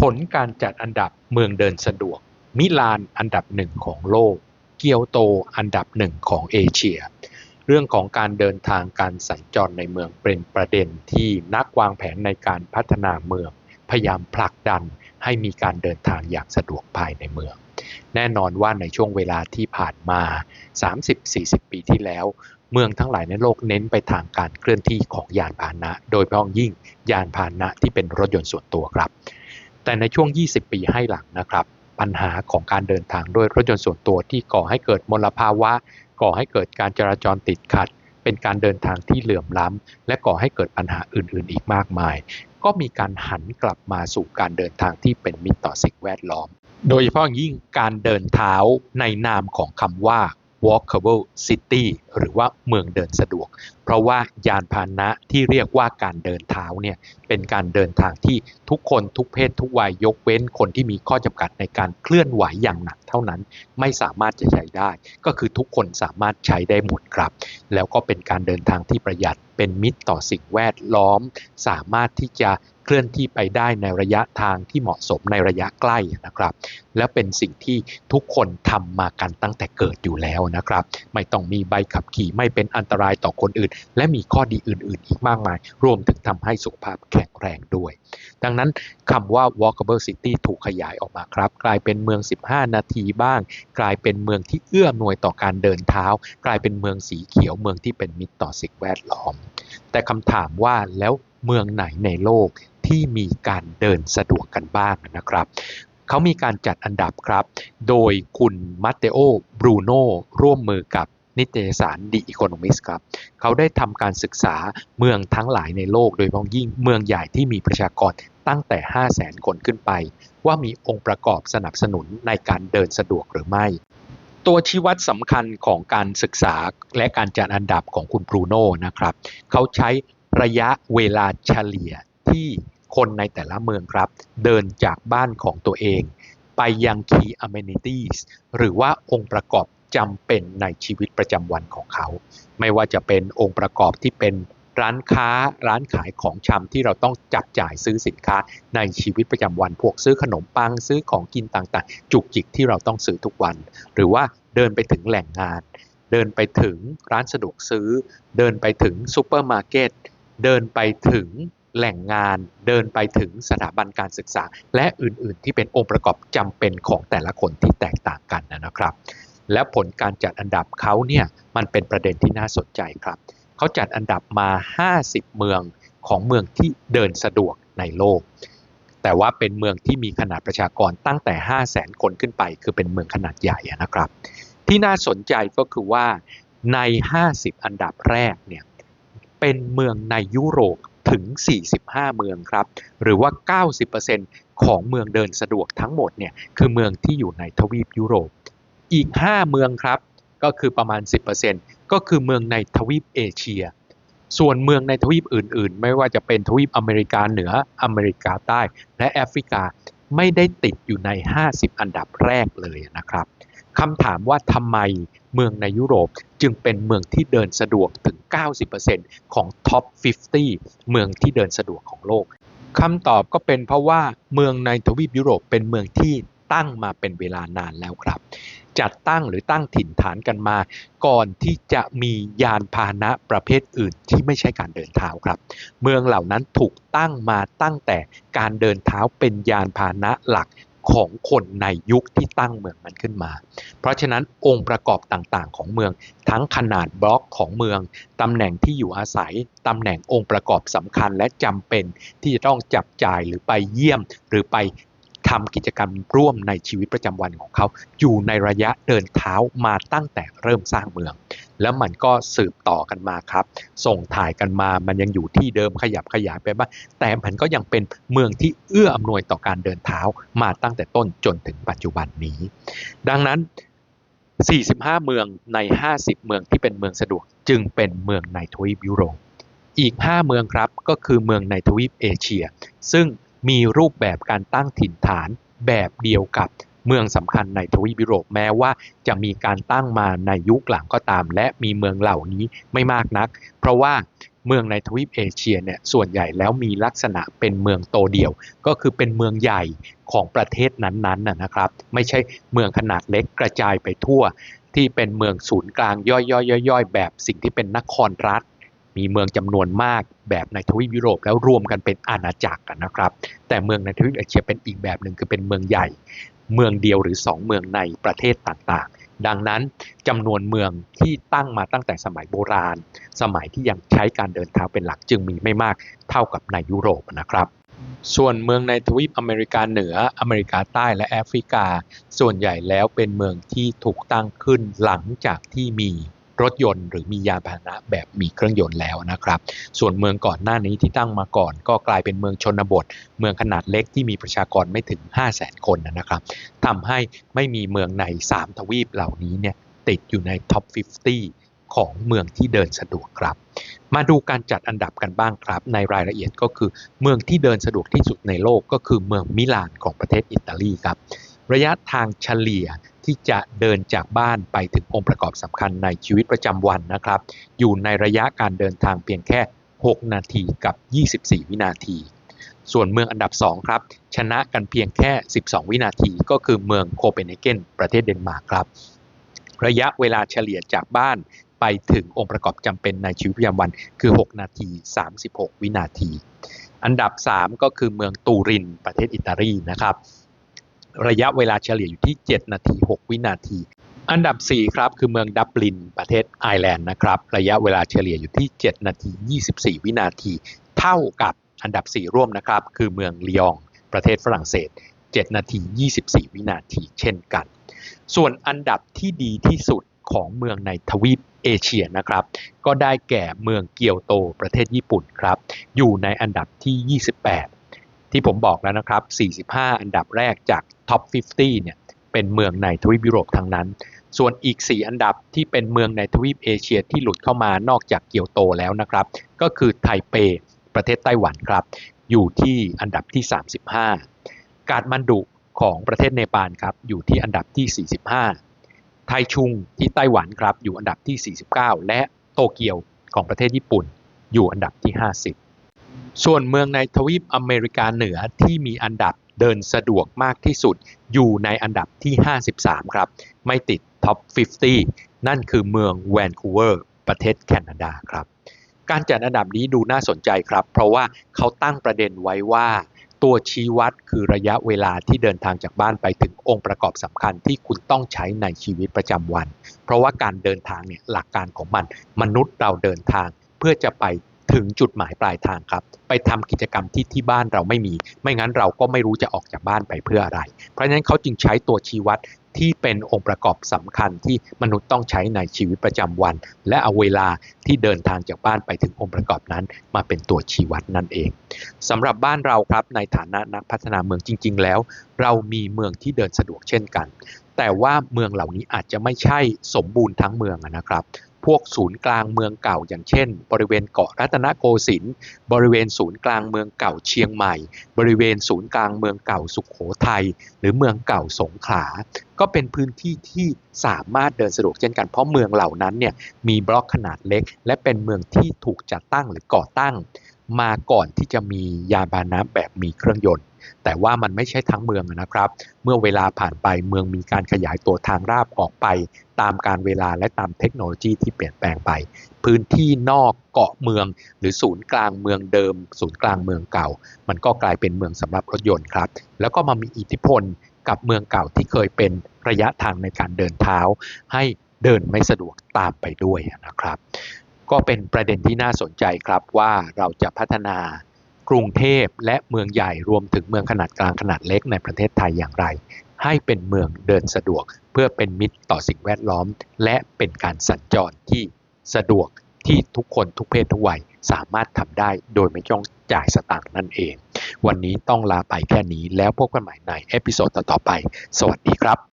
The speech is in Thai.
ผลการจัดอันดับเมืองเดินสะดวก มิลานอันดับหนึ่งของโลก เกียวโตอันดับหนึ่งของเอเชีย เรื่องของการเดินทางการสัญจรในเมืองเป็นประเด็นที่นักวางแผนในการพัฒนาเมือง พยายามผลักดันให้มีการเดินทางอย่างสะดวกภายในเมือง แน่นอนว่าในช่วงเวลาที่ผ่านมา 30-40 ปีที่แล้ว เมืองทั้งหลายในโลกเน้นไปทางการเคลื่อนที่ของยานพาหนะ โดยเฉพาะยิ่งยานพาหนะที่เป็นรถยนต์ส่วนตัวครับ แต่ในช่วง 20 ปีให้หลังนะครับ ปัญหาของการเดินทางด้วยรถยนต์ส่วนตัวที่ก่อให้เกิดมลภาวะ ก่อให้เกิดการจราจรติดขัด เป็นการเดินทางที่เหลื่อมล้ำและก่อให้เกิดปัญหาอื่นๆ อีกมากมาย ก็มีการหันกลับมาสู่การเดินทางที่เป็นมิตรต่อสิ่งแวดล้อม โดยเฉพาะยิ่งการเดินเท้าในนามของคำว่า walkable city หรือว่าเมืองเดินสะดวก เพราะว่ายานพาหนะที่เรียกว่าการเดินเท้าเนี่ยเป็นการเดินทางที่ทุกคนทุกเพศทุกวัยยกเว้นคนที่มีข้อจำกัดในการเคลื่อนไหวอย่างหนักเท่านั้นไม่สามารถจะใช้ได้ ก็คือทุกคนสามารถใช้ได้หมดครับ แล้วก็เป็นการเดินทางที่ประหยัดเป็นมิตรต่อสิ่งแวดล้อม สามารถที่จะเคลื่อนที่ไปได้ในระยะทางที่เหมาะสมในระยะใกล้นะครับ และเป็นสิ่งที่ทุกคนทำมากันตั้งแต่เกิดอยู่แล้วนะครับ ไม่ต้องมีใบขับขี่ไม่เป็นอันตรายต่อคนอื่น และมีข้อดีอื่น ๆ อีกมากมาย รวมถึงทำให้สุขภาพแข็งแรงด้วย ดังนั้นคำว่า walkable city ถูกขยายออกมาครับ กลายเป็นเมือง 15 นาทีบ้าง กลายเป็นเมืองที่เอื้ออำนวยต่อการเดินเท้า กลายเป็นเมืองสีเขียวเมืองที่เป็นมิตรต่อสิ่งแวดล้อม แต่คำถามว่าแล้วเมืองไหนในโลก ที่มีการเดินสะดวกกันบ้างนะครับเขามีการจัดอันดับครับ โดยคุณมัตเตโอบรูโน่ร่วมมือกับนิตยสาร The Economist ครับ เขาได้ทำการศึกษาเมืองทั้งหลายในโลก โดยเฉพาะยิ่งเมืองใหญ่ที่มีประชากรตั้งแต่ 5 0 0แสนคนขึ้นไป ว่ามีองค์ประกอบสนับสนุนในการเดินสะดวกหรือไม่ ตัวชี้วัดสำคัญของการศึกษาและการจัดอันดับของคุณบรูโน่นะครับ เขาใช้ระยะเวลาเฉลี่ย ที่คนในแต่ละเมืองครับ เดินจากบ้านของตัวเอง ไปยัง key amenities หรือว่าองค์ประกอบจำเป็นในชีวิตประจำวันของเขา ไม่ว่าจะเป็นองค์ประกอบที่เป็นร้านค้าร้านขายของชำที่เราต้องจับจ่ายซื้อสินค้าในชีวิตประจำวัน พวกซื้อขนมปังซื้อของกินต่างๆ จุกจิกที่เราต้องซื้อทุกวัน หรือว่าเดินไปถึงแหล่งงาน เดินไปถึงร้านสะดวกซื้อ เดินไปถึงซูเปอร์มาร์เก็ตเดินไปถึง แหล่งงานเดินไปถึงสถาบันการศึกษา และอื่นๆ ที่เป็นองค์ประกอบจำเป็นของแต่ละคนที่แตกต่างกันนะครับ และผลการจัดอันดับเขาเนี่ยมันเป็นประเด็นที่น่าสนใจครับ เขาจัดอันดับมา 50 เมืองของเมืองที่เดินสะดวกในโลก แต่ว่าเป็นเมืองที่มีขนาดประชากรตั้งแต่ 5 0 0แสนคนขึ้นไป คือเป็นเมืองขนาดใหญ่นะครับ ที่น่าสนใจก็คือว่าใน 50 อันดับแรกเนี่ยเป็นเมืองในยุโรป ถึง 45 เมืองครับ หรือว่า 90%ของเมืองเดินสะดวกทั้งหมดเนี่ยคือเมืองที่อยู่ในทวีปยุโรป อีก 5 เมืองครับ ก็คือประมาณ 10%ก็คือเมืองในทวีปเอเชีย ส่วนเมืองในทวีปอื่น ๆ ไม่ว่าจะเป็นทวีปอเมริกาเหนืออเมริกาใต้ และแอฟริกาไม่ได้ติดอยู่ใน 50 อันดับแรกเลยนะครับ คำถามว่าทำไมเมืองในยุโรปจึงเป็นเมืองที่เดินสะดวกถึง 90%ของท็อป 50 เมืองที่เดินสะดวกของโลกคำตอบก็เป็นเพราะว่าเมืองในทวีปยุโรปเป็นเมืองที่ตั้งมาเป็นเวลานานแล้วครับ จัดตั้งหรือตั้งถิ่นฐานกันมา ก่อนที่จะมียานพาหนะประเภทอื่นที่ไม่ใช่การเดินเท้าครับ เมืองเหล่านั้นถูกตั้งมาตั้งแต่การเดินเท้าเป็นยานพาหนะหลัก ของคนในยุคที่ตั้งเมืองมันขึ้นมา เพราะฉะนั้นองค์ประกอบต่างๆ ของเมือง ทั้งขนาดบล็อกของเมือง ตำแหน่งที่อยู่อาศัย ตำแหน่งองค์ประกอบสำคัญและจำเป็นที่จะต้องจับจ่ายหรือไปเยี่ยม หรือไปทำกิจกรรมร่วมในชีวิตประจำวันของเขา อยู่ในระยะเดินเท้ามาตั้งแต่เริ่มสร้างเมือง แล้วมันก็สืบต่อกันมาครับ ส่งถ่ายกันมา มันยังอยู่ที่เดิมขยับขยายไปบ้าง แต่มันก็ยังเป็นเมืองที่เอื้ออำนวยต่อการเดินเท้ามาตั้งแต่ต้นจนถึงปัจจุบันนี้ ดังนั้น 45 เมืองใน 50 เมืองที่เป็นเมืองสะดวกจึงเป็นเมืองในทวีปยุโรป อีก 5 เมืองครับก็คือเมืองในทวีปเอเชีย ซึ่งมีรูปแบบการตั้งถิ่นฐานแบบเดียวกับ เมืองสำคัญในทวีปยุโรปแม้ว่าจะมีการตั้งมาในยุคหลังก็ตาม และมีเมืองเหล่านี้ไม่มากนัก เพราะว่าเมืองในทวีปเอเชียเนี่ยส่วนใหญ่แล้วมีลักษณะเป็นเมืองโตเดี่ยว ก็คือเป็นเมืองใหญ่ของประเทศนั้นๆนะนะครับ ไม่ใช่เมืองขนาดเล็กกระจายไปทั่ว ที่เป็นเมืองศูนย์กลางย่อยๆๆ แบบสิ่งที่เป็นนครรัฐ มีเมืองจำนวนมากแบบในทวีปยุโรปแล้วรวมกันเป็นอาณาจักรกันนะครับ แต่เมืองในทวีปเอเชียเป็นอีกแบบหนึ่งคือเป็นเมืองใหญ่ เมืองเดียวหรือ 2 เมืองในประเทศต่างๆ ดังนั้นจำนวนเมืองที่ตั้งมาตั้งแต่สมัยโบราณ สมัยที่ยังใช้การเดินเท้าเป็นหลักจึงมีไม่มากเท่ากับในยุโรปนะครับ ส่วนเมืองในทวีปอเมริกาเหนืออเมริกาใต้และแอฟริกา ส่วนใหญ่แล้วเป็นเมืองที่ถูกตั้งขึ้นหลังจากที่มี รถยนต์ หรือมียานพาหนะแบบมีเครื่องยนต์แล้วนะครับ ส่วนเมืองก่อนหน้านี้ที่ตั้งมาก่อน ก็กลายเป็นเมืองชนบท เมืองขนาดเล็กที่มีประชากรไม่ถึง 5 0 0 0 0 0 คนนะครับทำให้ไม่มีเมืองใน 3 ทวีปเหล่านี้เนี่ยติดอยู่ในท็อป 50ของเมืองที่เดินสะดวกครับ มาดูการจัดอันดับกันบ้างครับ ในรายละเอียดก็คือเมืองที่เดินสะดวกที่สุดในโลกก็คือเมืองมิลานของประเทศอิตาลีครับ ระยะทางเฉลี่ย ที่จะเดินจากบ้านไปถึงองค์ประกอบสำคัญในชีวิตประจำวันนะครับ อยู่ในระยะการเดินทางเพียงแค่ 6 นาทีกับ 24 วินาที ส่วนเมืองอันดับ 2 ครับ ชนะกันเพียงแค่ 12 วินาที ก็คือเมืองโคเปนเฮเกนประเทศเดนมาร์กครับ ระยะเวลาเฉลี่ยจากบ้านไปถึงองค์ประกอบจำเป็นในชีวิตประจำวันคือ 6 นาที 36 วินาที อันดับ 3 ก็คือเมืองตูรินประเทศอิตาลีนะครับ ระยะเวลาเฉลี่ยอยู่ที่ 7 นาที 6 วินาที อันดับ 4 ครับ คือเมืองดับลินประเทศไอร์แลนด์นะครับ ระยะเวลาเฉลี่ยอยู่ที่ 7 นาที 24 วินาที เท่ากับอันดับ 4 ร่วมนะครับ คือเมืองลียงประเทศฝรั่งเศส 7 นาที 24 วินาที เช่นกัน ส่วนอันดับที่ดีที่สุดของเมืองในทวีปเอเชียนะครับ ก็ได้แก่เมืองเกียวโตประเทศญี่ปุ่นครับ อยู่ในอันดับที่ 28 ที่ผมบอกแล้วนะครับ 45 อันดับแรกจาก ท็อป 50 เนี่ยเป็นเมืองในทวีปยุโรปทั้งนั้น ส่วนอีก 4 อันดับที่เป็นเมืองในทวีปเอเชียที่หลุดเข้ามานอกจากเกียวโตแล้วนะครับ ก็คือไทเปประเทศไต้หวันครับ อยู่ที่อันดับที่ 35 กาดมันดุของประเทศเนปาลครับอยู่ที่อันดับที่ 45 ไทชุงที่ไต้หวันครับอยู่อันดับที่ 49 และโตเกียวของประเทศญี่ปุ่น อยู่อันดับที่ 50 ส่วนเมืองในทวีปอเมริกาเหนือที่มีอันดับเดินสะดวกมากที่สุดอยู่ในอันดับที่ 53 ครับ ไม่ติดท็อป 50 นั่นคือเมืองแวนคูเวอร์ประเทศแคนาดาครับ การจัดอันดับนี้ดูน่าสนใจครับ เพราะว่าเขาตั้งประเด็นไว้ว่า ตัวชี้วัดคือระยะเวลาที่เดินทางจากบ้านไปถึงองค์ประกอบสำคัญที่คุณต้องใช้ในชีวิตประจำวัน เพราะว่าการเดินทางเนี่ยหลักการของมัน มนุษย์เราเดินทางเพื่อจะไป ถึงจุดหมายปลายทางครับ ไปทำกิจกรรมที่ที่บ้านเราไม่มี ไม่งั้นเราก็ไม่รู้จะออกจากบ้านไปเพื่ออะไร เพราะฉะนั้นเขาจึงใช้ตัวชี้วัดที่เป็นองค์ประกอบสำคัญที่มนุษย์ต้องใช้ในชีวิตประจำวัน และเอาเวลาที่เดินทางจากบ้านไปถึงองค์ประกอบนั้น มาเป็นตัวชี้วัดนั่นเองสำหรับบ้านเราครับในฐานะนักพัฒนาเมืองจริง ๆ แล้ว เรามีเมืองที่เดินสะดวกเช่นกัน แต่ว่าเมืองเหล่านี้อาจจะไม่ใช่สมบูรณ์ทั้งเมืองนะครับ พวกศูนย์กลางเมืองเก่า อย่างเช่น บริเวณเกาะรัตนโกสินทร์บริเวณศูนย์กลางเมืองเก่าเชียงใหม่ บริเวณศูนย์กลางเมืองเก่าสุขโขทัยหรือเมืองเก่าสงขลา ก็เป็นพื้นที่ที่สามารถเดินสะดวกเช่นกันเพราะเมืองเหล่านั้นเนี่ยมีบล็อกขนาดเล็ก และเป็นเมืองที่ถูกจัดตั้งหรือก่อตั้ง มาก่อนที่จะมียานพาหนะแบบมีเครื่องยนต์ แต่ว่ามันไม่ใช่ทั้งเมืองนะครับ เมื่อเวลาผ่านไปเมืองมีการขยายตัวทางราบออกไป ตามการเวลาและตามเทคโนโลยีที่เปลี่ยนแปลงไป พื้นที่นอกเกาะเมือง หรือศูนย์กลางเมืองเดิม ศูนย์กลางเมืองเก่า มันก็กลายเป็นเมืองสำหรับรถยนต์ครับ แล้วก็มามีอิทธิพลกับเมืองเก่าที่เคยเป็นระยะทางในการเดินเท้า ให้เดินไม่สะดวกตามไปด้วยนะครับ ก็เป็นประเด็นที่น่าสนใจครับว่าเราจะพัฒนา กรุงเทพและเมืองใหญ่รวมถึงเมืองขนาดกลางขนาดเล็กในประเทศไทยอย่างไร ให้เป็นเมืองเดินสะดวก เพื่อเป็นมิตรต่อสิ่งแวดล้อม และเป็นการสัญจรที่สะดวกที่ทุกคนทุกเพศทุกวัยสามารถทำได้โดยไม่ต้องจ่ายสตางค์นั่นเอง วันนี้ต้องลาไปแค่นี้แล้วพบกันใหม่ในเอพิโซดต่อๆไป สวัสดีครับ